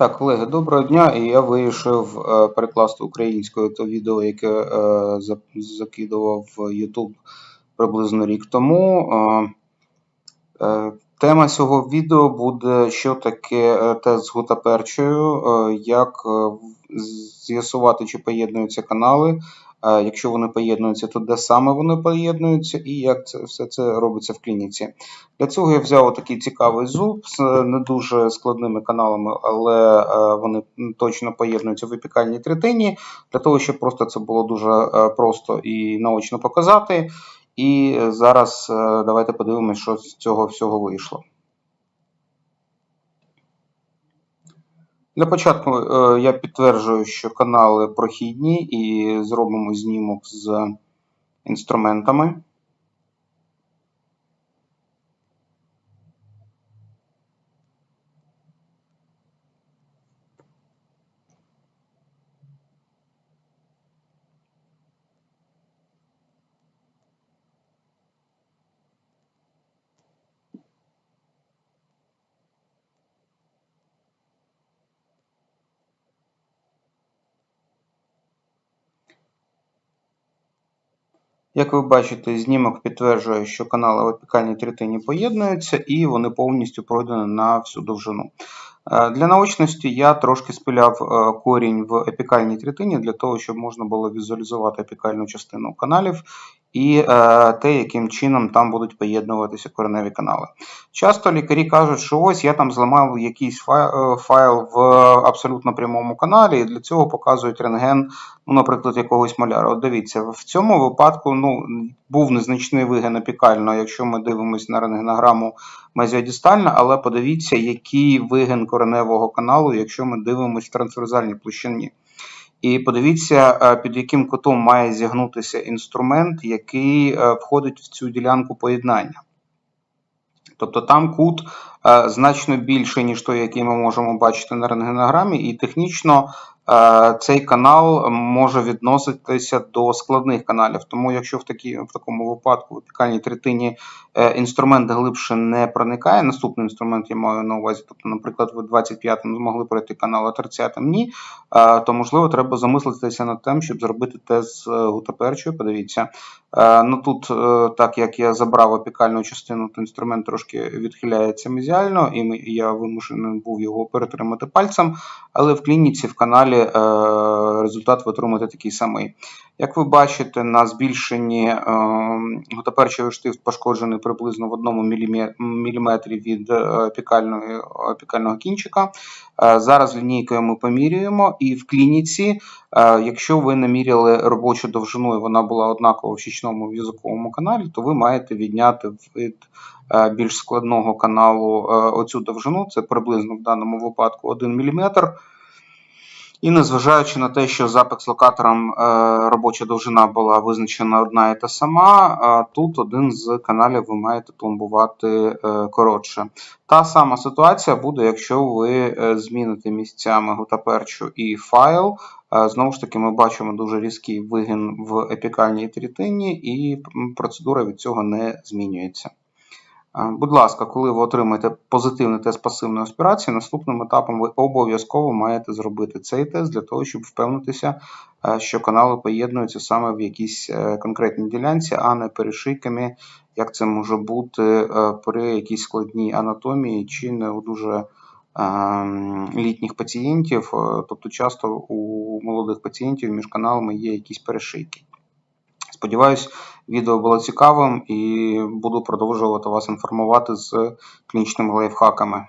Так, колеги, доброго дня. І я вирішив е, перекласти українською то відео, яке е, закидував в YouTube приблизно рік тому. Е, Тема цього відео буде, що таке тест з гутаперчою, як з'ясувати, чи поєднуються канали. Якщо вони поєднуються, то де саме вони поєднуються, і як це все це робиться в клініці. Для цього я взяв такий цікавий зуб з е, не дуже складними каналами, але е, вони точно поєднуються в епікальній третині, для того, щоб просто це було дуже е, просто і наочно показати. І зараз давайте подивимось, що з цього всього вийшло. Для початку е, я підтверджую, що канали прохідні, і зробимо знімок з інструментами. Як ви бачите, знімок підтверджує, що канали в опікальній третині поєднуються і вони повністю пройдені на всю довжину. Е, Для наочності я трошки спиляв е, корінь в епікальній третині для того, щоб можна було візуалізувати епікальну частину каналів і е, те, яким чином там будуть поєднуватися кореневі канали. Часто лікарі кажуть, що ось я там зламав якийсь файл, файл в абсолютно прямому каналі, і для цього показують рентген, ну, наприклад, якогось маляра. От дивіться, в цьому випадку ну, був незначний вигин апікально, якщо ми дивимося на рентгенограму мезіодістальна, але подивіться, який вигин кореневого каналу, якщо ми дивимося в трансверзальній площині. І подивіться, е, під яким кутом має зігнутися інструмент, який е, входить в цю ділянку поєднання. Тобто там кут значно більший, ніж той, який ми можемо бачити на рентгенограмі, і технічно е, цей канал може відноситися до складних каналів. Тому, якщо в, такі, в такому випадку в опікальній третині е, інструмент глибше не проникає, наступний інструмент я маю на увазі, тобто, наприклад, ви 25-м змогли пройти канал, а 30-м ні, е, то можливо треба замислитися над тим, щоб зробити тест з е, гутаперчою. Подивіться. Е, Ну тут, е, так як я забрав опікальну частину, то інструмент трошки відхиляється мезіально, і я вимушений був його перетримати пальцем, але в клініці в каналі е, результат ви отримаєте такий самий. Як ви бачите, на збільшенні готоперчевий штифт пошкоджений приблизно в 1 мм від е, опікального кінчика. Е, Зараз лінійкою ми помірюємо, і в клініці Е, Якщо ви наміряли робочу довжину і вона була однакова в щічному в'язковому каналі, то ви маєте відняти від е, більш складного каналу оцю довжину, це приблизно в даному випадку 1 мм. І незважаючи на те, що з апекс-локатором е, робоча довжина була визначена одна і та сама, тут один з каналів ви маєте пломбувати е, коротше. Та сама ситуація буде, якщо ви е, зміните місцями гутаперчу і файл. Знову ж таки, ми бачимо дуже різкий вигин в епікальній трітині, і процедура від цього не змінюється. Е, Будь ласка, коли ви отримаєте позитивний тест пасивної аспірації, наступним етапом ви обов'язково маєте зробити цей тест для того, щоб впевнитися, е, що канали поєднуються саме в якійсь е, конкретній ділянці, а не перешийками, як це може бути при якійсь складній анатомії чи не у дуже літніх пацієнтів. Тобто часто у молодих пацієнтів між каналами є якісь перешийки. Сподіваюсь, відео було цікавим і буду продовжувати вас інформувати з клінічними лайфхаками.